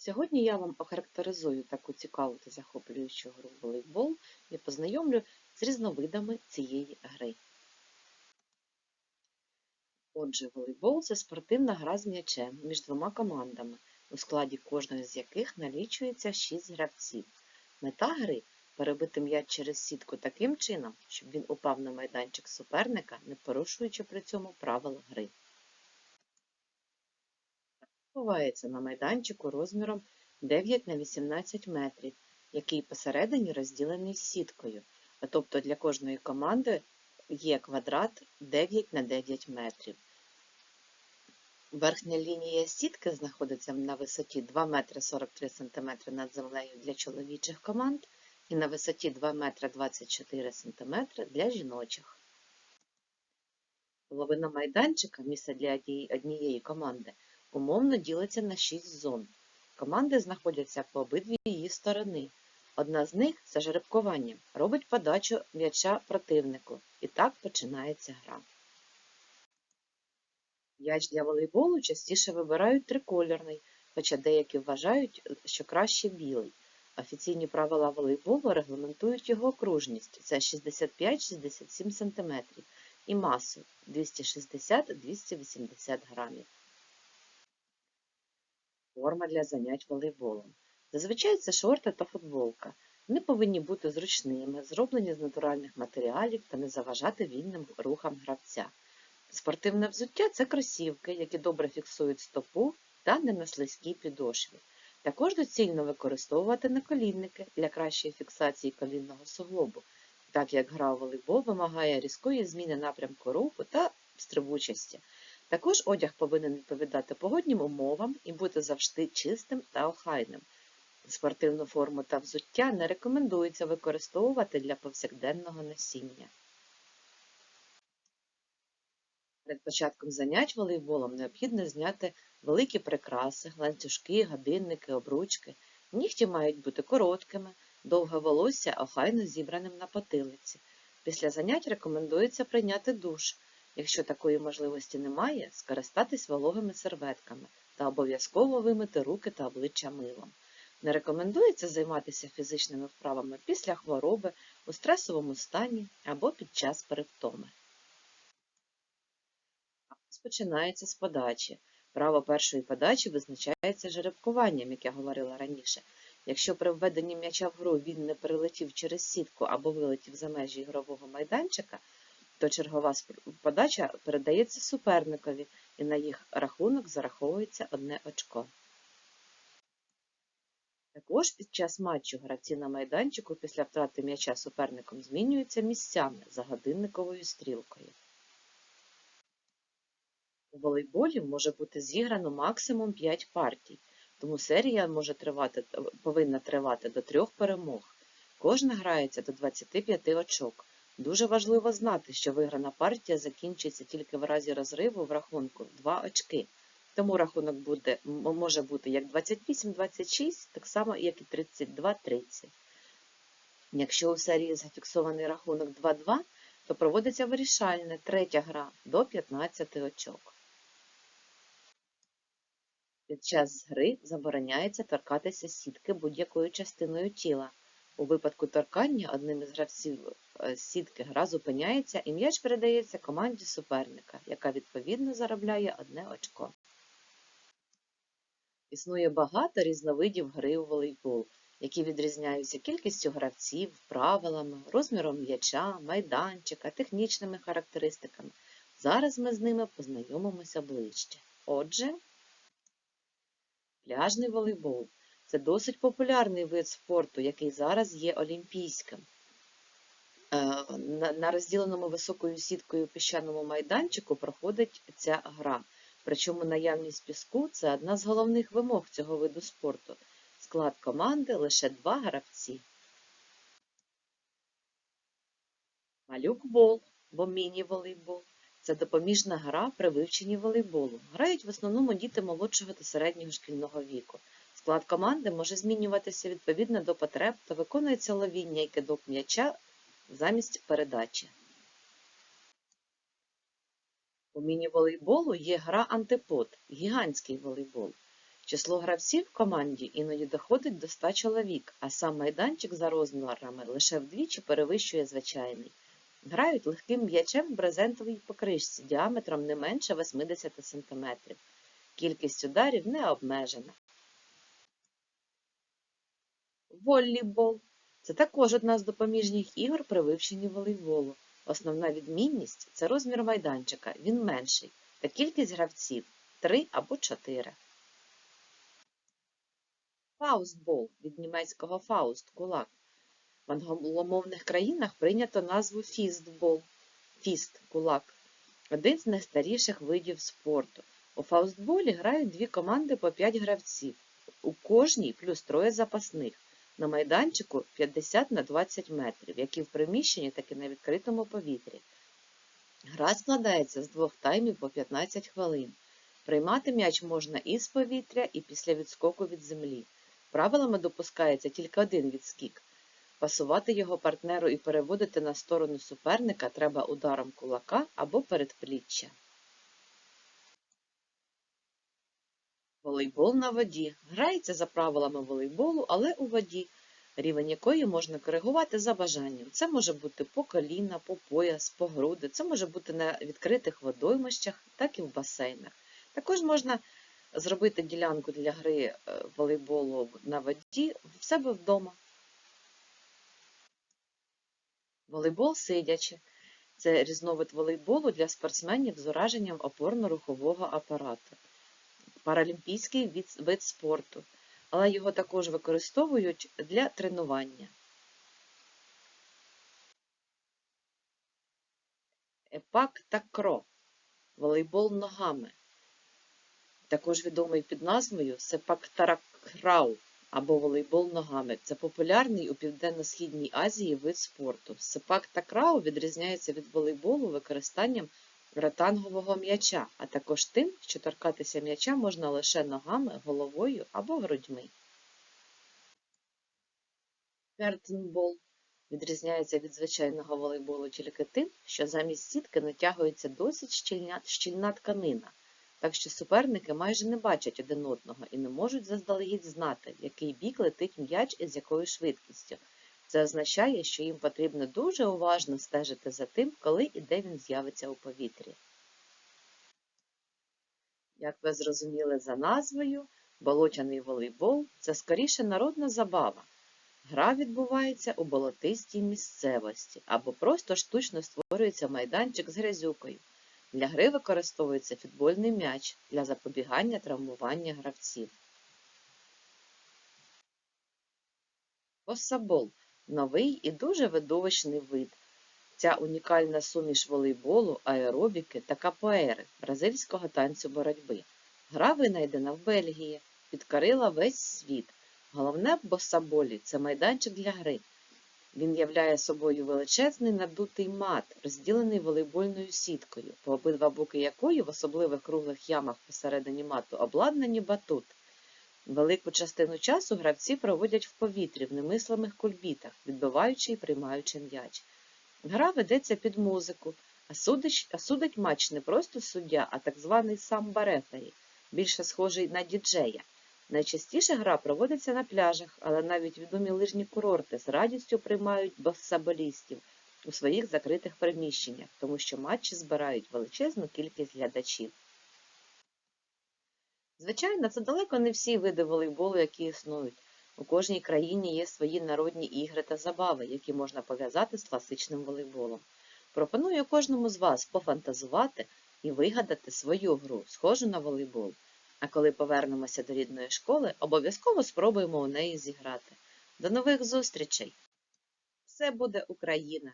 Сьогодні я вам охарактеризую таку цікаву та захоплюючу гру волейбол і познайомлю з різновидами цієї гри. Отже, волейбол це спортивна гра з м'ячем між двома командами, у складі кожної з яких налічується 6 гравців. Мета гри перебити м'яч через сітку таким чином, щоб він упав на майданчик суперника, не порушуючи при цьому правил гри. Ховається на майданчику розміром 9 на 18 метрів, який посередині розділений сіткою, а тобто для кожної команди є квадрат 9 на 9 метрів. Верхня лінія сітки знаходиться на висоті 2 метри 43 см над землею для чоловічих команд і на висоті 2 метри 24 см для жіночих. Половина майданчика, місце для однієї команди, умовно ділиться на 6 зон. Команди знаходяться по обидві її сторони. Одна з них за жеребкуванням робить подачу м'яча противнику. І так починається гра. М'яч для волейболу частіше вибирають трикольорний, хоча деякі вважають, що краще білий. Офіційні правила волейболу регламентують його окружність це 65-67 см і масу 260-280 грамів. Форма для занять волейболом. Зазвичай це шорти та футболка. Вони повинні бути зручними, зроблені з натуральних матеріалів та не заважати вільним рухам гравця. Спортивне взуття це кросівки, які добре фіксують стопу та не на слизькій підошві. Також доцільно використовувати наколінники для кращої фіксації колінного суглобу, так як гра у волейбол вимагає різкої зміни напрямку руху та стрибучості. Також одяг повинен відповідати погоднім умовам і бути завжди чистим та охайним. Спортивну форму та взуття не рекомендується використовувати для повсякденного носіння. Перед початком занять волейболом необхідно зняти великі прикраси, ланцюжки, годинники, обручки. Нігті мають бути короткими, довге волосся охайно зібраним на потилиці. Після занять рекомендується прийняти душ. Якщо такої можливості немає, скористатись вологими серветками та обов'язково вимити руки та обличчя милом. Не рекомендується займатися фізичними вправами після хвороби, у стресовому стані або під час перевтоми. Розпочинається з подачі. Право першої подачі визначається жеребкуванням, як я говорила раніше. Якщо при введенні м'яча в гру він не перелетів через сітку або вилетів за межі ігрового майданчика, то чергова подача передається суперникові і на їх рахунок зараховується одне очко. Також під час матчу гравці на майданчику після втрати м'яча суперником змінюються місцями за годинниковою стрілкою. У волейболі може бути зіграно максимум 5 партій, тому серія може тривати, повинна тривати до трьох перемог. Кожна грається до 25 очок. Дуже важливо знати, що виграна партія закінчиться тільки в разі розриву в рахунку 2 очки. Тому рахунок буде, може бути як 28-26, так само, як і 32-30. Якщо у серії зафіксований рахунок 2-2, то проводиться вирішальна третя гра до 15 очок. Під час гри забороняється торкатися сітки будь-якою частиною тіла. У випадку торкання одним із гравців сітки гра зупиняється і м'яч передається команді суперника, яка відповідно заробляє одне очко. Існує багато різновидів гри у волейбол, які відрізняються кількістю гравців, правилами, розміром м'яча, майданчика, технічними характеристиками. Зараз ми з ними познайомимося ближче. Отже, пляжний волейбол це досить популярний вид спорту, який зараз є олімпійським. На розділеному високою сіткою піщаному майданчику проходить ця гра. Причому наявність піску це одна з головних вимог цього виду спорту. Склад команди лише два гравці. Малюкбол, бо міні-волейбол це допоміжна гра при вивченні волейболу. Грають в основному діти молодшого та середнього шкільного віку. Склад команди може змінюватися відповідно до потреб та виконується ловіння і кидок м'яча замість передачі. У міні-волейболу є гра антипод гігантський волейбол. Число гравців в команді іноді доходить до 100 чоловік, а сам майданчик за розмірами лише вдвічі перевищує звичайний. Грають легким м'ячем в брезентовій покришці діаметром не менше 80 см. Кількість ударів не обмежена. Волейбол – це також одна з допоміжних ігор при вивченні волейболу. Основна відмінність – це розмір майданчика, він менший, та кількість гравців – 3 або 4. Фаустбол від німецького фауст – кулак. В англомовних країнах прийнято назву фістбол – фіст – кулак. Один з найстаріших видів спорту. У фаустболі грають дві команди по 5 гравців. У кожній плюс троє запасних. На майданчику 50 на 20 метрів, як і в приміщенні, так і на відкритому повітрі. Гра складається з двох таймів по 15 хвилин. Приймати м'яч можна і з повітря, і після відскоку від землі. Правилами допускається тільки один відскік. Пасувати його партнеру і переводити на сторону суперника треба ударом кулака або передпліччя. Волейбол на воді. Грається за правилами волейболу, але у воді, рівень якої можна коригувати за бажанням. Це може бути по коліна, по пояс, по груди. Це може бути на відкритих водоймищах, так і в басейнах. Також можна зробити ділянку для гри е, волейболу на воді в себе вдома. Волейбол сидячи. Це різновид волейболу для спортсменів з ураженням опорно-рухового апарату. Паралімпійський вид спорту, але його також використовують для тренування. Епак та кро волейбол ногами, також відомий під назвою сепактакрау або волейбол ногами. Це популярний у Південно-Східній Азії вид спорту. Сепак-такрау відрізняється від волейболу використанням ротангового м'яча, а також тим, що торкатися м'яча можна лише ногами, головою або грудьми. Кертенбол відрізняється від звичайного волейболу тільки тим, що замість сітки натягується досить щільна, щільна тканина, так що суперники майже не бачать один одного і не можуть заздалегідь знати, який бік летить м'яч і з якою швидкістю. Це означає, що їм потрібно дуже уважно стежити за тим, коли і де він з'явиться у повітрі. Як ви зрозуміли за назвою, болотяний волейбол це скоріше народна забава. Гра відбувається у болотистій місцевості або просто штучно створюється майданчик з грязюкою. Для гри використовується футбольний м'яч для запобігання травмування гравців. Посабол новий і дуже видовищний вид. Ця унікальна суміш волейболу, аеробіки та капоери бразильського танцю боротьби. Гра винайдена в Бельгії, підкорила весь світ. Головне босаболі це майданчик для гри. Він являє собою величезний надутий мат, розділений волейбольною сіткою, по обидва боки якої в особливих круглих ямах посередині мату обладнані батут. Велику частину часу гравці проводять в повітрі в немислимих кульбітах, відбиваючи і приймаючи м'яч. Гра ведеться під музику, а судить, а судить матч не просто суддя, а так званий самбарефері, більше схожий на діджея. Найчастіше гра проводиться на пляжах, але навіть відомі лижні курорти з радістю приймають басаболістів у своїх закритих приміщеннях, тому що матчі збирають величезну кількість глядачів. Звичайно, це далеко не всі види волейболу, які існують. У кожній країні є свої народні ігри та забави, які можна пов'язати з класичним волейболом. Пропоную кожному з вас пофантазувати і вигадати свою гру, схожу на волейбол. А коли повернемося до рідної школи, обов'язково спробуємо у неї зіграти. До нових зустрічей! Все буде Україна!